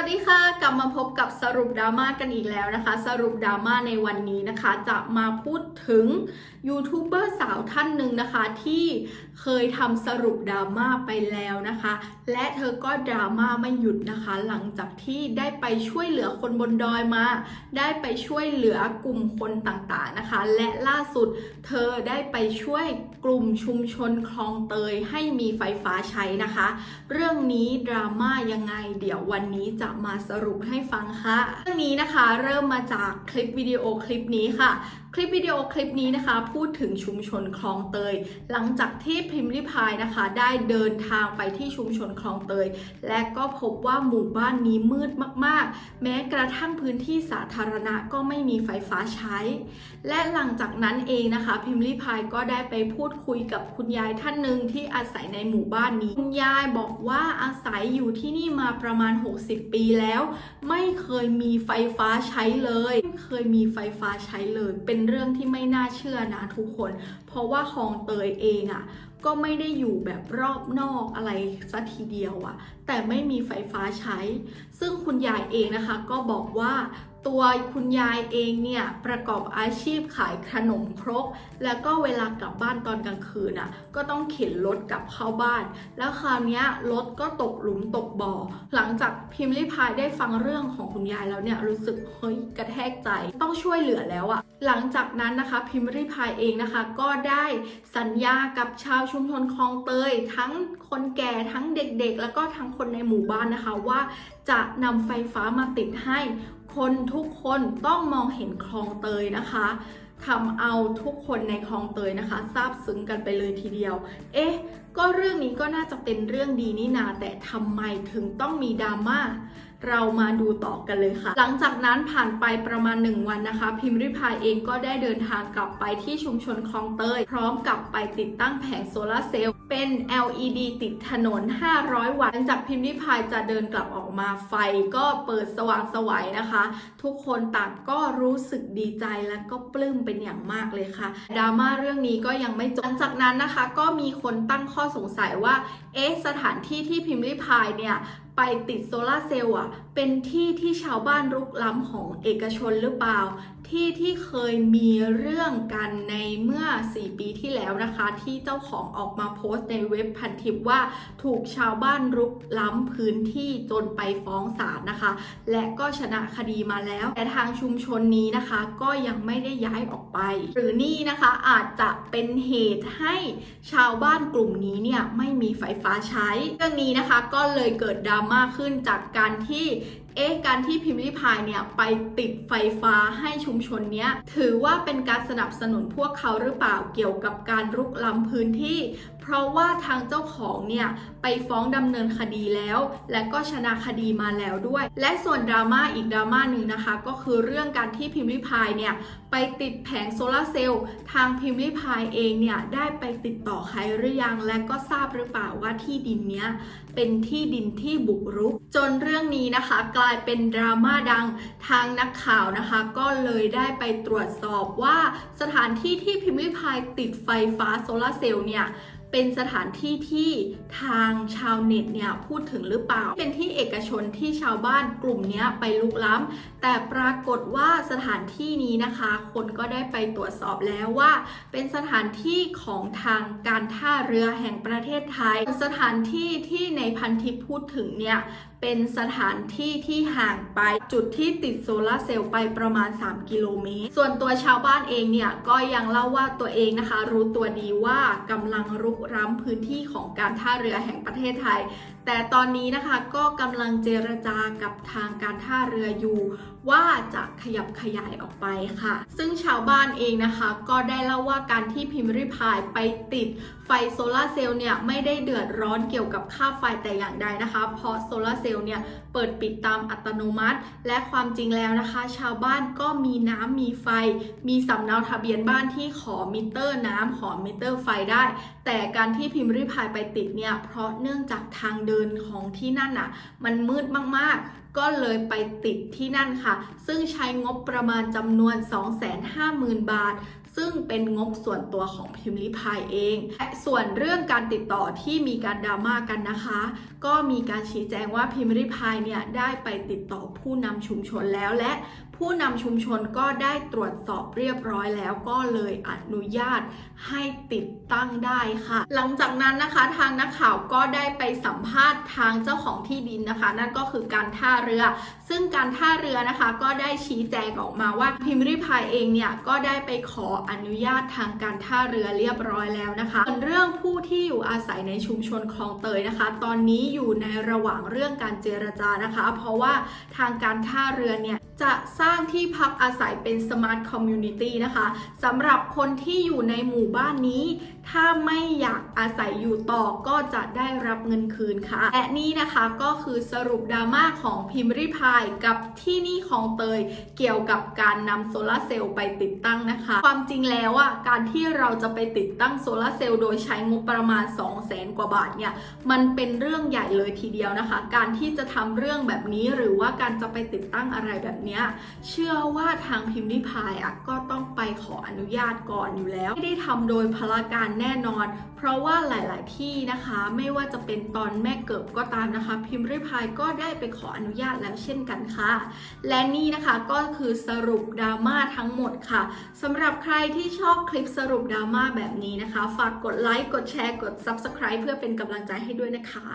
วัสดีค่ะ กลับมาพบกับสรุปดราม่ากันอีกแล้วนะคะ สรุปดราม่าในวันนี้นะคะ จะมาพูดถึงยูทูบเบอร์สาวท่านหนึ่งนะคะ ที่เคยทำสรุปดราม่าไปแล้วนะคะ และเธอก็ดราม่าไม่หยุดนะคะ หลังจากที่ได้ไปช่วยเหลือคนบนดอยมา ได้ไปช่วยเหลือกลุ่มคนต่างๆนะคะ และล่าสุดเธอได้ไปช่วยกลุ่มชุมชนคลองเตยให้มีไฟฟ้าใช้นะคะ เรื่องนี้ดราม่ายังไงเดี๋ยววันนี้จะมาสรุปให้ฟังค่ะเรื่องนี้นะคะเริ่มมาจากคลิปวิดีโอคลิปนี้ค่ะ คลิปวิดีโอคลิปนี้นะคะ พูดถึงชุมชนคลองเตย หลังจากที่พิมพ์ริพายนะคะ ได้เดินทางไปที่ชุมชนคลองเตย และก็พบว่าหมู่บ้านนี้มืดมาก ๆ แม้กระทั่งพื้นที่สาธารณะก็ มีไฟฟ้าใช้ และหลังจากนั้นเองนะคะ พิมพ์ริพายก็ได้ไปพูดคุยกับคุณยายท่านหนึ่งที่อาศัยในหมู่บ้านนี้ คุณยายบอกว่าอาศัยอยู่ที่นี่มาประมาณ 60 ปีแล้ว ไม่เคยมีไฟฟ้าใช้เลยไม่เคยมีไฟฟ้าใช้เลย เป็นเรื่องที่ไม่น่าเชื่อนะทุกคน เพราะว่าคลองเตยเองอะ่ะก็ไม่ได้อยู่แบบรอบนอกอะไรสัทีเดียวอะ่ะแต่ไม่มีไฟฟ้าใช้ ซึ่งคุณยายเองนะคะก็บอกว่าตัวคุณยายเองเนี่ยประกอบอาชีพขายขนมครก แล้วก็เวลากลับบ้านตอนกลางคืนอะก็ต้องเข็นรถกลับเข้าบ้าน แล้วคราวนี้รถก็ตกหลุมตกบ่อ หลังจากพิมพ์ริพายได้ฟังเรื่องของคุณยายแล้วเนี่ยรู้สึกเฮ้ยกระแทกใจต้องช่วยเหลือแล้วอะหลังจากนั้นนะคะพิมพ์ริพายเองนะคะ ก็ได้สัญญากับชาวชุมชนคลองเตย ทั้งคนแก่ทั้งเด็กๆ แล้วก็ทั้งคนในหมู่บ้านนะคะว่า จะนำไฟฟ้ามาติดให้ คนทุกคนต้องมองเห็นคลองเตยนะคะทำเอาทุกคนในคลองเตยนะคะซาบซึ้งกันไปเลยทีเดียว เอ๊ะ ก็เรื่องนี้ก็น่าจะเป็นเรื่องดีนี่นาแต่ทำไมถึงต้องมีดราม่า เรามาดูต่อกันเลยค่ะ หลังจากนั้นผ่านไปประมาณ 1 วันนะคะ พิมพ์ริพายเองก็ได้เดินทางกลับไปที่ชุมชนคลองเตย พร้อมกับไปติดตั้งแผงโซลาร์เซลล์เป็น LED ติดถนน 500 วัตต์หลังจากพิมพ์ริพายจะเดินกลับออกมาไฟก็เปิดสว่างสวัยนะคะ ทุกคนต่างก็รู้สึกดีใจและก็ปลื้มเป็นอย่างมากเลยค่ะดราม่าเรื่องนี้ก็ยังไม่จบหลังจากนั้นนะคะ ก็มีคนตั้งข้อสงสัยว่าเอ๊ะสถานที่ที่พิมพ์ริพายเนี่ย ไปติดโซลาร์เซลล์อะเป็นที่ที่ชาวบ้านรุกล้ำของเอกชนหรือเปล่า ที่ที่เคยมีเรื่องกันในเมื่อ 4 ปีที่แล้วนะคะ ที่เจ้าของออกมาโพสต์ในเว็บพันทิปว่าถูกชาวบ้านรุกล้ำพื้นที่จนไปฟ้องศาลนะคะ และก็ชนะคดีมาแล้ว แต่ทางชุมชนนี้นะคะ ก็ยังไม่ได้ย้ายออกไป หรือนี่นะคะอาจจะเป็นเหตุให้ชาวบ้านกลุ่มนี้เนี่ยไม่มีไฟฟ้าใช้เรื่องนี้นะคะก็เลยเกิดดราม่าขึ้นจากการที่ เอ๊ะการที่พิมพ์ริพายเนี่ยไปติดไฟฟ้าให้ชุมชนเนี้ยถือว่าเป็นการสนับสนุนพวกเขาหรือเปล่าเกี่ยวกับการรุกล้ำพื้นที่ เพราะว่าทางเจ้าของเนี่ยไปฟ้องดำเนินคดีแล้ว และก็ชนะคดีมาแล้วด้วย และส่วนดราม่าอีกดราม่าหนึ่งนะคะ ก็คือเรื่องการที่พิมพ์ริพายเนี่ยไปติดแผงโซลาร์เซลล์ทางพิมพ์ริพายเองเนี่ยได้ไปติดต่อใครหรือยัง และก็ทราบหรือเปล่าว่าที่ดินเนี้ยเป็นที่ดินที่บุกรุก จนเรื่องนี้นะคะ กลายเป็นดราม่าดังทางนักข่าวนะคะ ก็เลยได้ไปตรวจสอบว่าสถานที่ที่พิมพ์ริพายติดไฟฟ้าโซลาร์เซลล์เนี่ย เป็นสถานที่ที่ทางชาวเน็ตเนี่ยพูดถึงหรือเปล่า เป็นที่เอกชนที่ชาวบ้านกลุ่มนี้ไปลุกล้ำ แต่ปรากฏว่าสถานที่นี้นะคะ คนก็ได้ไปตรวจสอบแล้วว่า เป็นสถานที่ของทางการท่าเรือแห่งประเทศไทย สถานที่ที่ในพันทิพพูดถึงเนี่ยเป็นสถานที่ที่ห่างไปจุดที่ติดโซลาร์เซลล์ไปประมาณ 3 กิโลเมตร ส่วนตัวชาวบ้านเองเนี่ย ก็ยังเล่าว่าตัวเองนะคะ รู้ตัวดีว่ากำลังรุกร้ำพื้นที่ของการท่าเรือแห่งประเทศไทย แต่ตอนนี้นะคะก็กำลังเจรจากับทางการท่าเรืออยู่ว่าจะขยับขยายออกไปค่ะ ซึ่งชาวบ้านเองนะคะ ก็ได้เล่าว่าการที่พิมพ์ริพายไปติดไฟโซลาร์เซลล์เนี่ยไม่ได้เดือดร้อนเกี่ยวกับค่าไฟแต่อย่างใดนะคะ เพราะโซลาร์เซลล์เนี่ยเปิดปิดตามอัตโนมัติ และความจริงแล้วนะคะ ชาวบ้านก็มีน้ำมีไฟ มีสำเนาทะเบียนบ้านที่ขอมิเตอร์น้ำขอมิเตอร์ไฟได้ แต่การที่พิมพ์ริพายไปติดเนี่ยเพราะเนื่องจากทางเดินนของที่นั่นน่ะ มันมืดมากๆ ก็เลยไปติดที่นั่นค่ะ ซึ่งใช้งบประมาณจำนวน 250,000 บาท ซึ่งเป็นงบส่วนตัวของพิมพ์ลิพายเองและส่วนเรื่องการติดต่อที่มีการดราม่ากันนะคะ ก็มีการชี้แจงว่าพิมพ์ริพายเนี่ยได้ไปติดต่อผู้นำชุมชนแล้วและ ผู้นำชุมชนก็ได้ตรวจสอบเรียบร้อยแล้วก็เลยอนุญาตให้ติดตั้งได้ค่ะ หลังจากนั้นนะคะทางนักข่าวก็ได้ไปสัมภาษณ์ทางเจ้าของที่ดินนะคะ นั่นก็คือการท่าเรือ ซึ่งการท่าเรือนะคะก็ได้ชี้แจงออกมาว่าพิมพ์ริพายเองเนี่ยก็ได้ไปขออนุญาตทางการท่าเรือเรียบร้อยแล้วนะคะส่วนเรื่องผู้ที่อยู่อาศัยในชุมชนคลองเตยนะคะ ตอนนี้อยู่ในระหว่างเรื่องการเจรจานะคะ เพราะว่าทางการท่าเรือเนี่ยจะสร้างที่พักอาศัยเป็น Smart Community นะคะสำหรับคนที่อยู่ในหมู่บ้านนี้ ถ้าไม่อยากอาศัยอยู่ต่อก็จะได้รับเงินคืนค่ะ และนี่นะคะก็คือสรุปดราม่าของพิมพ์ริพายกับที่นี่ของเตยเกี่ยวกับการนำโซลาร์เซลล์ไปติดตั้งนะคะ ความจริงแล้วอะการที่เราจะไปติดตั้งโซลาร์เซลล์โดยใช้งบประมาณ 2 0 0แสนกว่าบาทเนี่ยมันเป็นเรื่องใหญ่เลยทีเดียวนะคะ การที่จะทำเรื่องแบบนี้หรือว่าการจะไปติดตั้งอะไรแบบนี้เชื่อว่าทางพิมพ์ริพายอะก็ต้องไปขออนุญาตก่อนอยู่แล้ว ไม่ได้ทำโดยพลาการแน่นอน เพราะว่าหลาย ๆ ที่นะคะ ไม่ว่าจะเป็นตอนแม่เกิบก็ตามนะคะ พิมพ์ริพายก็ได้ไปขออนุญาตแล้วเช่นกันค่ะ และนี่นะคะก็คือสรุปดราม่าทั้งหมดค่ะสำหรับใครที่ชอบคลิปสรุปดราม่าแบบนี้นะคะ ฝากกดไลค์กดแชร์กด Subscribe เพื่อเป็นกำลังใจให้ด้วยนะคะ